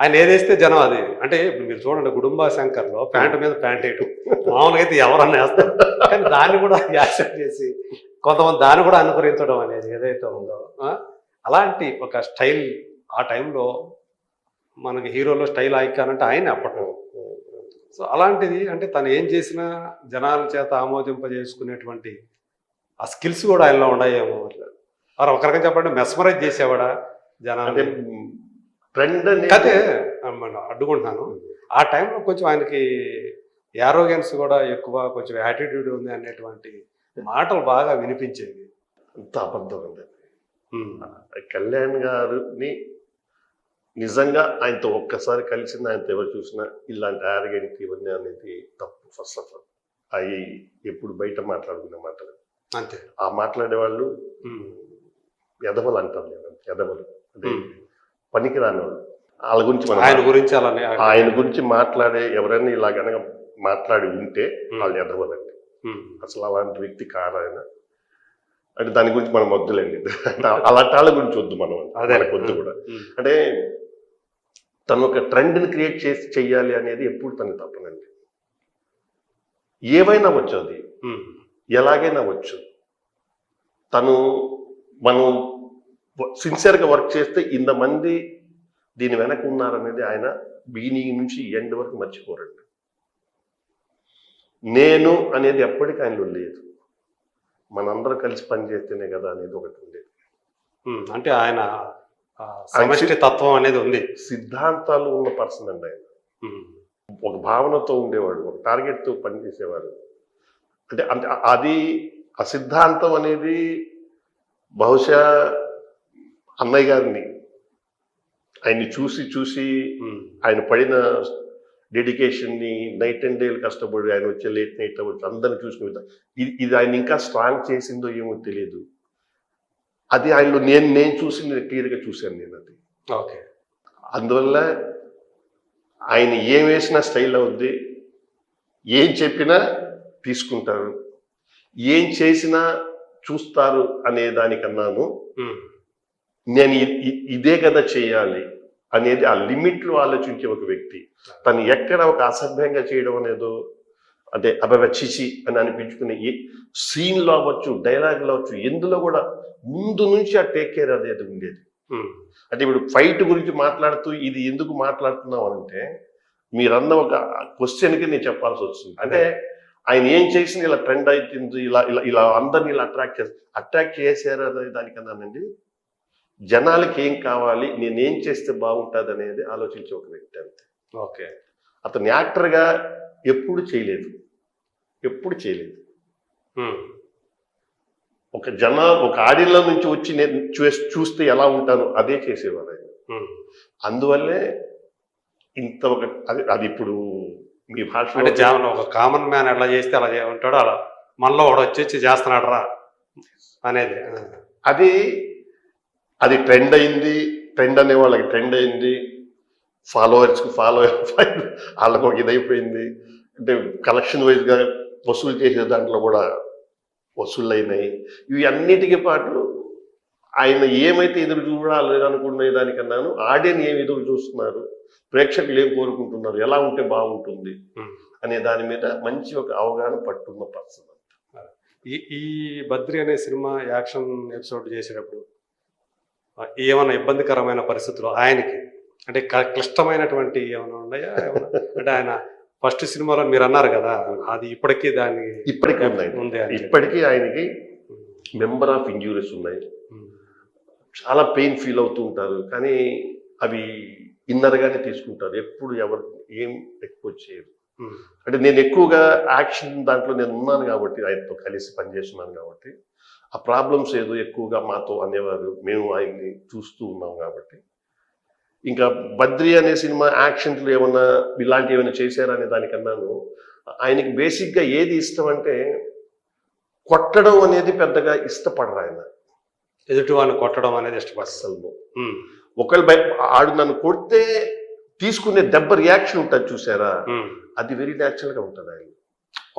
ఆయన ఏదేస్తే జనం అది. అంటే ఇప్పుడు మీరు చూడండి గుడుంబా శంకర్లో ప్యాంటు మీద ప్యాంట్ వేయటం. మామూలుగా అయితే ఎవరన్నా వేస్తారు. కానీ దాన్ని కూడా యాక్సెప్ట్ చేసి కొంతమంది దాన్ని కూడా అనుకరించడం అనేది ఏదైతే ఉందో అలాంటి ఒక స్టైల్ ఆ టైంలో మనకి హీరోలో స్టైల్ ఐకాన్ అంటే ఆయన అప్పట్లో. సో అలాంటిది అంటే తను ఏం చేసినా జనాల చేత ఆమోదింపజేసుకునేటువంటి ఆ స్కిల్స్ కూడా ఆయనలో ఉన్నాయేమో మరి. ఒక రకం చెప్పండి మెస్మరైజ్ చేసేవాడా జనాలు ట్రెండ్ అనేది అదే అడ్డుకుంటున్నాను. ఆ టైంలో కొంచెం ఆయనకి యారోగెన్స్ కూడా ఎక్కువ కొంచెం యాటిట్యూడ్ ఉంది అనేటువంటి మాటలు బాగా వినిపించేవి. అంత అబద్ధం ఉమ్. కళ్యాణ్ గారిని నిజంగా ఆయనతో ఒక్కసారి కలిసిన ఆయనతో ఎవరు చూసినా ఇలాంటి ఆరగెంట్ ఇవన్నీ అనేది తప్పు ఫస్ట్ ఆఫ్ ఆల్ అవి ఎప్పుడు బయట మాట్లాడుకునే మాటలు. అంతే. ఆ మాట్లాడే వాళ్ళు. ఎదవలు అంటారు నేను ఎదవలు. అంటే ఉమ్. పనికి రాని వాళ్ళు గురించి మనం ఆయన గురించి అలానే ఆయన గురించి మాట్లాడే ఎవరైనా ఇలా గనక మాట్లాడి ఉంటే. వాళ్ళు ఎదవలండి ఉమ్. అసలు అలాంటి వ్యక్తి కాదు ఆయన అంటే దాని గురించి మనం వద్దులేండి అలాంటి వాళ్ళ గురించి వద్దు మనం అదే వద్దు కూడా. అంటే తను ఒక ట్రెండ్ని క్రియేట్ చేసి చెయ్యాలి అనేది ఎప్పుడు తను తప్పనండి ఏవైనా వచ్చు అది. ఎలాగైనా వచ్చు తను మనం సిన్సియర్గా వర్క్ చేస్తే ఇంతమంది దీని వెనక ఉన్నారనేది ఆయన బిగినింగ్ నుంచి ఎండ్ వరకు మర్చిపోరండి. నేను అనేది ఎప్పటికీ ఆయనలో లేదు. మనందరం కలిసి పనిచేస్తేనే కదా అనేది ఒకటి ఉండేది. అంటే ఆయన సమష్టి తత్వం అనేది ఉంది. సిద్ధాంతాలు ఉన్న పర్సన్ అండి ఆయన. ఒక భావనతో ఉండేవాడు ఒక టార్గెట్తో పనిచేసేవాడు అంటే అంటే అది ఆ సిద్ధాంతం అనేది బహుశా అన్నయ్య గారిని ఆయన్ని చూసి చూసి. ఆయన పడిన డెడికేషన్ని నైట్ అండ్ డేలు కష్టపడి ఆయన వచ్చే లేట్ నైట్ అవ్వచ్చు అందరిని చూసుకుని ఇది ఇది ఆయన ఇంకా స్ట్రాంగ్ చేసిందో ఏమో తెలియదు. అది ఆయనలో నేను నేను చూసి నేను క్లియర్గా చూశాను నేను అది. ఓకే. అందువల్ల ఆయన ఏం వేసినా స్టైల్ అవుద్ది. ఏం చెప్పినా తీసుకుంటారు. ఏం చేసినా చూస్తారు అనే దానికన్నాను. నేను ఇదే కదా చేయాలి అనేది ఆ లిమిట్లు ఆలోచించే ఒక వ్యక్తి. తను ఎక్కడ ఒక అసభ్యంగా చేయడం అనేదో అంటే అభవచ్చిచి అని అనిపించుకునే సీన్లో అవ్వచ్చు డైలాగ్లో అవ్వచ్చు ఎందులో కూడా ముందు నుంచి ఆ టేక్ కేర్ అనేది ఉండేది. అంటే ఇప్పుడు ఫైట్ గురించి మాట్లాడుతూ ఇది ఎందుకు మాట్లాడుతున్నాం అంటే మీరన్న ఒక క్వశ్చన్కి నేను చెప్పాల్సి వస్తుంది. అంటే ఆయన ఏం చేసిన ఇలా ట్రెండ్ అవుతుంది ఇలా ఇలా ఇలా అందరిని ఇలా అట్రాక్ట్ చేస్తారు అట్రాక్ట్ చేశారు అనే దానికన్నానండి. జనాలకి ఏం కావాలి నేనేం చేస్తే బాగుంటుంది అనేది ఆలోచించే ఒక వ్యక్తి అంతే. ఓకే. అతను యాక్టర్గా ఎప్పుడు చేయలేదు. ఎప్పుడు చేయలేదు. ఒక జన ఒక ఆడియన్లో నుంచి వచ్చి నేను చూస్తే ఎలా ఉంటాను అదే చేసేవారు ఆయన. అందువల్లే ఇంత ఒక అది అది ఇప్పుడు మీ అంటే జా- ఒక కామన్ మ్యాన్ ఎలా చేస్తే అలా ఉంటాడో అలా. మనలో వాడు వచ్చి చేస్తున్నాడు రా అనేది. అది అది ట్రెండ్ అయింది ట్రెండ్ అనే వాళ్ళకి ట్రెండ్ అయింది. ఫాలోవర్స్కి ఫాలో వాళ్ళకి ఒక ఇదైపోయింది అంటే కలెక్షన్ వైజ్గా వసూలు చేసే దాంట్లో కూడా వసూళ్ళు అయినాయి ఇవి అన్నిటికీ పాటు ఆయన ఏమైతే ఎదురు చూడాలి అనుకునే దానికన్నాను ఆడియన్ ఏం ఎదురు చూస్తున్నారు ప్రేక్షకులు ఏం కోరుకుంటున్నారు ఎలా ఉంటే బాగుంటుంది. అనే దాని మీద మంచి ఒక అవగాహన పట్టున్న పర్సన్. ఈ ఈ బద్రి అనే సినిమా యాక్షన్ ఎపిసోడ్ చేసేటప్పుడు ఏమైనా ఇబ్బందికరమైన పరిస్థితులు ఆయనకి అంటే క్లిష్టమైనటువంటి ఏమైనా ఉన్నాయా? అంటే ఆయన ఫస్ట్ సినిమాలో మీరు అన్నారు కదా అది ఇప్పటికీ దాన్ని ఇప్పటికీ ఉంది. ఇప్పటికీ ఆయనకి. మెంబర్ ఆఫ్ ఇంజురీస్ ఉన్నాయి. చాలా పెయిన్ ఫీల్ అవుతూ ఉంటారు కానీ అవి ఇన్నర్గానే తీసుకుంటారు ఎప్పుడు ఎవరు ఏం ఎక్కువ చేయరు. అంటే నేను ఎక్కువగా యాక్షన్ దాంట్లో నేను ఉన్నాను కాబట్టి ఆయనతో కలిసి పనిచేస్తున్నాను కాబట్టి ఆ ప్రాబ్లమ్స్ ఏదో ఎక్కువగా మాతో అనేవారు మేము ఆయన్ని చూస్తూ ఉన్నాం కాబట్టి. ఇంకా బద్రి అనే సినిమా యాక్షన్లు ఏమన్నా ఇలాంటివి ఏమైనా చేశారా అనే దానికన్నాను ఆయనకి బేసిక్గా ఏది ఇష్టం అంటే కొట్టడం అనేది పెద్దగా ఇష్టపడరు ఆయన. ఎదుటి వాడిని కొట్టడం అనేది ఇష్టపడతారు అస్సలు ఉమ్. ఒకళ్ళు భయ ఆడు నన్ను కొడితే తీసుకునే దెబ్బ రియాక్షన్ ఉంటుంది చూసారా. అది వెరీ న్యాచురల్గా ఉంటుంది ఆయన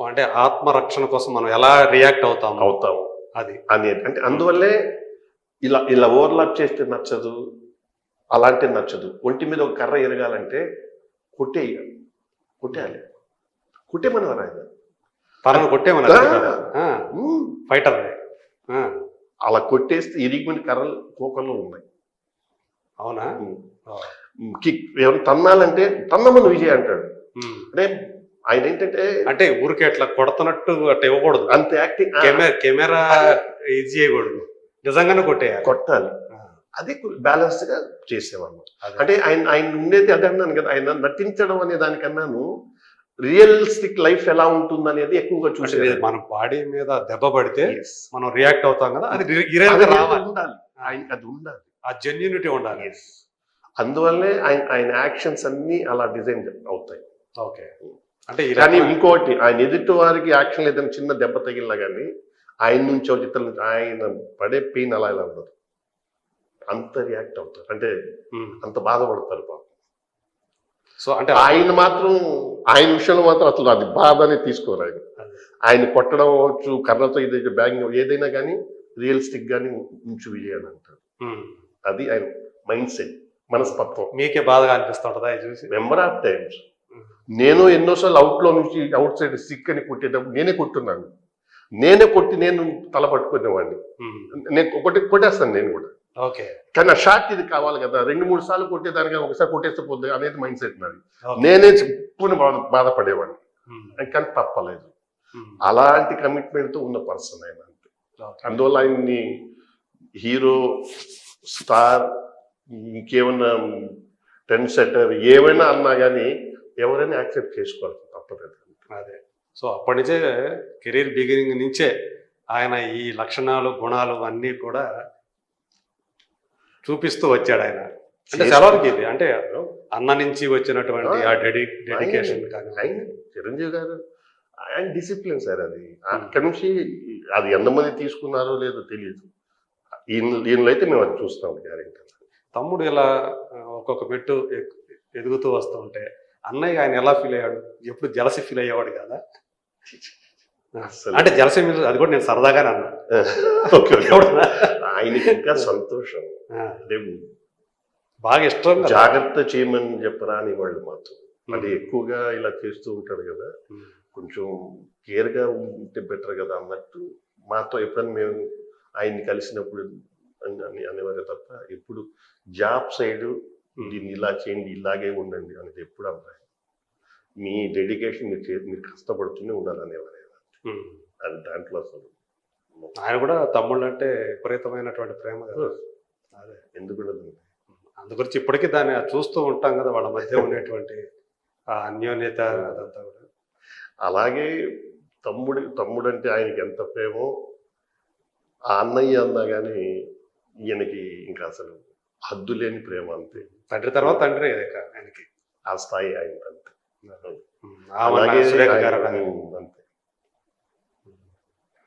అంటే ఆత్మరక్షణ కోసం మనం ఎలా రియాక్ట్ అవుతాం? అవుతాము అది. అనేది అంటే అందువల్లే ఇలా ఇలా ఓవర్లాప్ చేస్తే నచ్చదు అలాంటిది నచ్చదు. ఒంటి మీద ఒక కర్ర ఎరగాలంటే కొట్టేయాలి కొట్టేయాలి. కొట్టేమన్నారు ఆయన? తనను కొట్టేమన్నారు ఫైటర్ అలా కొట్టేస్తే ఇరిగిపోయిన కర్రలు కోకల్లో ఉన్నాయి. అవునా? కిక్ ఎవరు తన్నాలంటే తన్నమని విజయ్ అంటాడు. అంటే ఆయన ఏంటంటే అంటే ఊరికే అట్లా కొడుతున్నట్టు అట్లా ఇవ్వకూడదు. అంత యాక్టింగ్ కెమెరా కెమెరా ఇది చేయకూడదు. నిజంగానే కొట్టేయాలి. కొట్టాలి. అది బ్యాలెన్స్గా చేసేవాళ్ళు. అంటే ఆయన ఆయన ఉండేది అదే అన్నాను కదా ఆయన నటించడం అనే దానికన్నాను రియలిస్టిక్ లైఫ్ ఎలా ఉంటుంది అనేది ఎక్కువగా చూసేది మన బాడీ మీద దెబ్బ పడితే. మనం రియాక్ట్ అవుతాం కదా అది రావాలి. ఉండాలి. ఆయనకి అది ఉండాలి. ఆ జెన్యూనిటీ ఉండాలి. అందువల్లనే ఆయన ఆయన యాక్షన్స్ అన్ని అలా డిజైన్ అవుతాయి. ఓకే. అంటే కానీ ఇంకోటి ఆయన ఎదుటి వారికి యాక్షన్ ఏదైనా చిన్న దెబ్బ తగిలినా కానీ ఆయన నుంచి ఇతరుల నుంచి ఆయన పడే పెయిన్ అలా ఇలా ఉండదు. అంత రియాక్ట్ అవుతారు. అంటే. అంత బాధపడతారు పాపం. సో అంటే ఆయన మాత్రం ఆయన విషయంలో మాత్రం అసలు అది బాధనే తీసుకోరు ఆయన. ఆయన కొట్టడం అవ్వచ్చు కర్రతో ఇది బ్యాంగ్ ఏదైనా కానీ రియలిస్టిక్ గాని ఉంచు విజయాన్ని అంటారు. అది ఆయన మైండ్ సెట్. మనస్తత్వం. మీకే బాధగా అనిపిస్తుంటదా చూసి? నెంబర్ ఆఫ్ టైమ్స్ నేను ఎన్నోసార్లు అవుట్లో నుంచి అవుట్ సైడ్ సిక్ అని కొట్టేటప్పుడు నేనే కొట్టున్నాను. నేనే కొట్టి నేను తల పట్టుకునేవాడిని. నేను ఒకటి కొట్టేస్తాను నేను కూడా. ఓకే. కానీ ఆ షాట్ ఇది కావాలి కదా. రెండు మూడు సార్లు కొట్టేదానికి ఒకసారి కొట్టేస్తే పోద్ది అనేది మైండ్ సెట్ నాది. నేనే చెప్పుని బాధ బాధపడేవాడిని. కానీ తప్పలేదు. అలాంటి కమిట్మెంట్తో ఉన్న పర్సన్ ఆయన అంతే. ఓకే. అందువల్ల ఆయన్ని హీరో స్టార్ ఇంకేమన్నా టెన్ సెటర్ ఏమైనా అన్నా కానీ ఎవరైనా యాక్సెప్ట్ చేసుకోవాలి తప్పలేదు అదే. సో అప్పటి నుంచే కెరీర్ బిగినింగ్ నుంచే ఆయన ఈ లక్షణాలు గుణాలు అన్నీ కూడా చూపిస్తూ వచ్చాడు ఆయన. అంటే సెలవుకి ఇది. అంటే అన్న నుంచి వచ్చినటువంటి ఆ డెడి డెడికేషన్ కానీ చిరంజీవి గారు ఆయన డిసిప్లిన్ సార్ అది. అక్కడి నుంచి అది ఎంతమంది తీసుకున్నారో లేదో తెలియదు ఈయన దీనిలో అయితే మేము అది చూస్తాం గ్యారెంటీ తమ్ముడు ఇలా ఒక్కొక్క మెట్టు ఎదుగుతూ వస్తూ ఉంటే అన్నయ్య ఆయన ఎలా ఫీల్ అయ్యాడు ఎప్పుడు జలసి ఫీల్ అయ్యేవాడు కదా. అంటే జలసి మీద అది కూడా నేను సరదాగానే అన్నా? ఆయనకి ఇంకా సంతోషం అంటే బాగా ఇష్టం. జాగ్రత్త చేయమని చెప్పరా అని వాళ్ళు మాతో అది ఎక్కువగా ఇలా చేస్తూ ఉంటాడు కదా. కొంచెం కేర్గా ఉంటే బెటర్ కదా అన్నట్టు మాతో ఎప్పుడైనా మేము ఆయన్ని కలిసినప్పుడు అని అని అనేవారు తప్ప ఇప్పుడు జాబ్ సైడ్ దీన్ని ఇలా చేయండి ఇలాగే ఉండండి అనేది ఎప్పుడు అన్నారు మీ డెడికేషన్ మీరు మీరు కష్టపడుతూనే ఉండాలి అనేవారు. అది దాంట్లో అసలు ఆయన కూడా తమ్ముళ్ళు అంటే విపరీతమైనటువంటి ప్రేమ కదా. అదే. ఎందుకు ఉండదు? అందు గురించి ఇప్పటికీ దాన్ని చూస్తూ ఉంటాం కదా వాళ్ళ మధ్య ఉండేటువంటి ఆ అన్యోన్యత అదంతా కూడా. అలాగే తమ్ముడు తమ్ముడు అంటే ఆయనకి ఎంత ప్రేమో ఆ అన్నయ్య అన్నా కానీ ఈయనకి ఇంకా అసలు హద్దు లేని ప్రేమ అంతే. తండ్రి తర్వాత తండ్రి ఆయనకి. ఆ స్థాయి ఆయన అంతే. అలాగే అంతే.